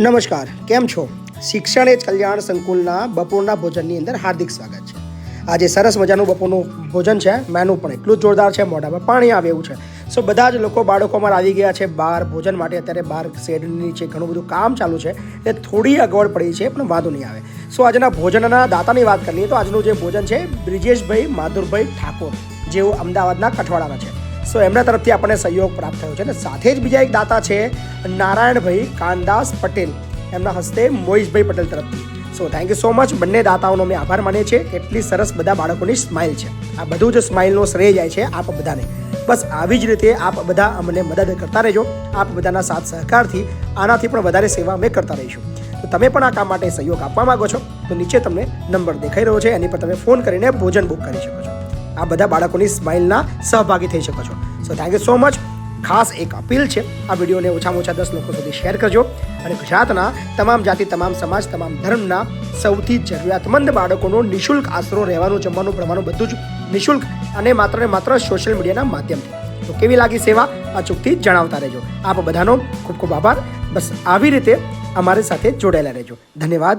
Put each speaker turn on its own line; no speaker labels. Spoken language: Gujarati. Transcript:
નમસ્કાર, કેમ છો? શિક્ષણ એ કલ્યાણ સંકુલના બપોરના ભોજનની અંદર હાર્દિક સ્વાગત છે. આજે સરસ મજાનું બપોરનું ભોજન છે, મેનુ પણ એટલું જોરદાર છે, મોઢામાં પાણી આવે એવું છે. સો બધા જ લોકો બાળકો અમારા આવી ગયા છે બહાર ભોજન માટે, અત્યારે બહાર શેડની નીચે ઘણું બધું કામ ચાલુ છે, એટલે થોડી અગવડ પડી છે, પણ વાંધો નહીં આવે. સો આજના ભોજનના દાતાની વાત કરીએ તો આજનું જે ભોજન છે, બ્રિજેશભાઈ માધુરભાઈ ઠાકોર, જેઓ અમદાવાદના કઠવાડાના છે. સો એમના તરફથી આપણને સહયોગ પ્રાપ્ત થયો છે અને સાથે જ બીજા એક દાતા છે નારાયણભાઈ કાનદાસ પટેલ. એમના હસ્તે મોહિશભાઈ પટેલ તરફથી. So thank you so much બંને દાતાઓનો મેં આભાર માનીએ છીએ. કેટલી સરસ બધા બાળકોની સ્માઇલ છે. આ બધું જ સ્માઇલનો શ્રેય જાય છે આપ બધાને. બસ આવી જ રીતે આપ બધા અમને મદદ કરતા રહેજો. આપ બધાના સાથ સહકારથી આનાથી પણ વધારે સેવા અમે કરતા રહીશું. તો તમે પણ આ કામ માટે સહયોગ આપવા માંગો છો, તો નીચે તમને નંબર દેખાઈ રહ્યો છે. એની પર તમે ફોન કરીને ભોજન બુક કરી શકો છો. આ બધા બાળકોની સ્માઇલના સહભાગી થઈ શકો છો. So thank you so much ખાસ એક અપીલ છે, આ વિડીયોને ઓછામાં ઓછા દસ લોકો સુધી શેર કરજો અને ગુજરાતના તમામ જાતિ, તમામ સમાજ, તમામ ધર્મના સૌથી જરૂરિયાતમંદ બાળકોનો નિઃશુલ્ક આશરો રહેવાનું, જમવાનું પ્રમાણનું બધું જ નિઃશુલ્ક અને માત્ર ને માત્ર સોશિયલ મીડિયાના માધ્યમથી. તો કેવી લાગી સેવા? અચૂકથી જણાવતા રહેજો. આપ બધાનો ખૂબ ખૂબ આભાર. બસ આવી રીતે અમારી સાથે જોડાયેલા રહેજો. ધન્યવાદ.